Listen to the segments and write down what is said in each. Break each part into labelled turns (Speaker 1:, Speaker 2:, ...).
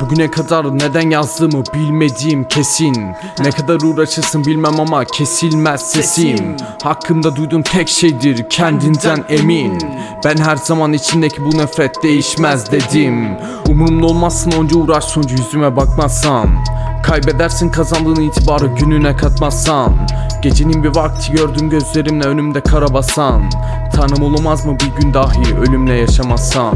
Speaker 1: Bugüne kadar neden yazdığımı bilmediğim kesin. Ne kadar uğraşırsın bilmem ama kesilmez sesim Hakkımda duyduğum tek şeydir kendinden emin. Ben her zaman içindeki bu nefret değişmez dedim. Umurumda olmazsın onca uğraş sonucu yüzüme bakmazsan. Kaybedersin kazandığın itibarı gününe katmazsan. Gecenin bir vakti gördüm gözlerimle önümde kara basan Tanrım olamaz mı bir gün dahi ölümle yaşamazsam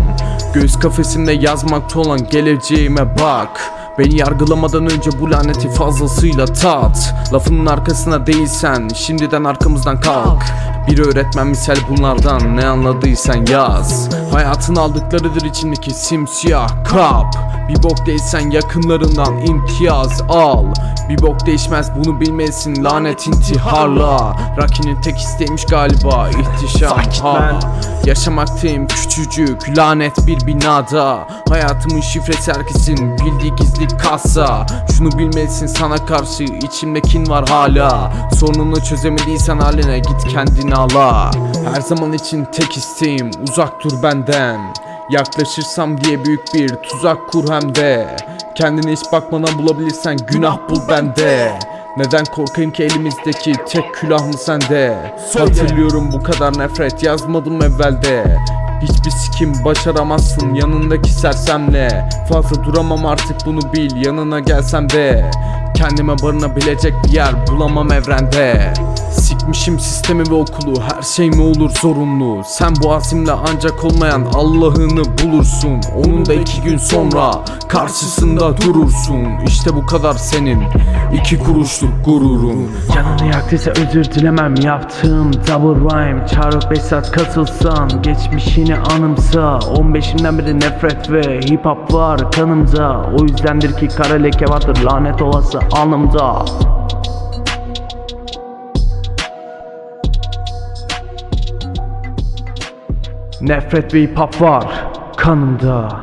Speaker 1: Göğüs kafesimde yazmakta olan geleceğime bak. Beni yargılamadan önce bu laneti fazlasıyla tat. Lafının arkasına değilsen şimdiden arkamızdan kalk Bir öğretmen misal bunlardan ne anladıysan yaz. Hayatın aldıklarıdır içindeki simsiyah kap. Bir bok değilsen yakınlarından imtiyaz al. Bir bok değişmez bunu bilmelisin lanet intiharla. Rakinin tek isteğiymiş galiba ihtişam ha. Yaşamaktayım küçücük lanet bir binada. Hayatımın şifresi herkesin bildiği gizli kasa. Şunu bilmelisin sana karşı içimde kin var hala. Sorununu çözemediysen haline git kendini ala Her zaman için tek isteğim uzak dur benden. Yaklaşırsam diye büyük bir tuzak kur hem de. Kendine hiç bakmadan bulabilirsen günah bul bende. Neden korkayım ki elimizdeki tek külah mı sende? Hatırlıyorum bu kadar nefret yazmadım evvelde. Hiçbir sikim başaramazsın yanındaki sersemle. Fazla duramam artık bunu bil yanına gelsem de. Kendime barınabilecek bir yer bulamam evrende Sikmişim sistemi ve okulu. Her şey mi olur zorunlu? Sen bu azimle ancak olmayan Allah'ını bulursun. Onun da iki gün sonra karşısında durursun. İşte bu kadar senin iki kuruşluk gururun
Speaker 2: Canını yaktıysa özür dilemem. Yaptığım double rhyme. Çarık Besat katılsam geçmişini anımsa. 15'imden beri nefret ve hip hop var kanımda. O yüzdendir ki kara leke vardır lanet olası alnımda Nefret ve hip hop var kanımda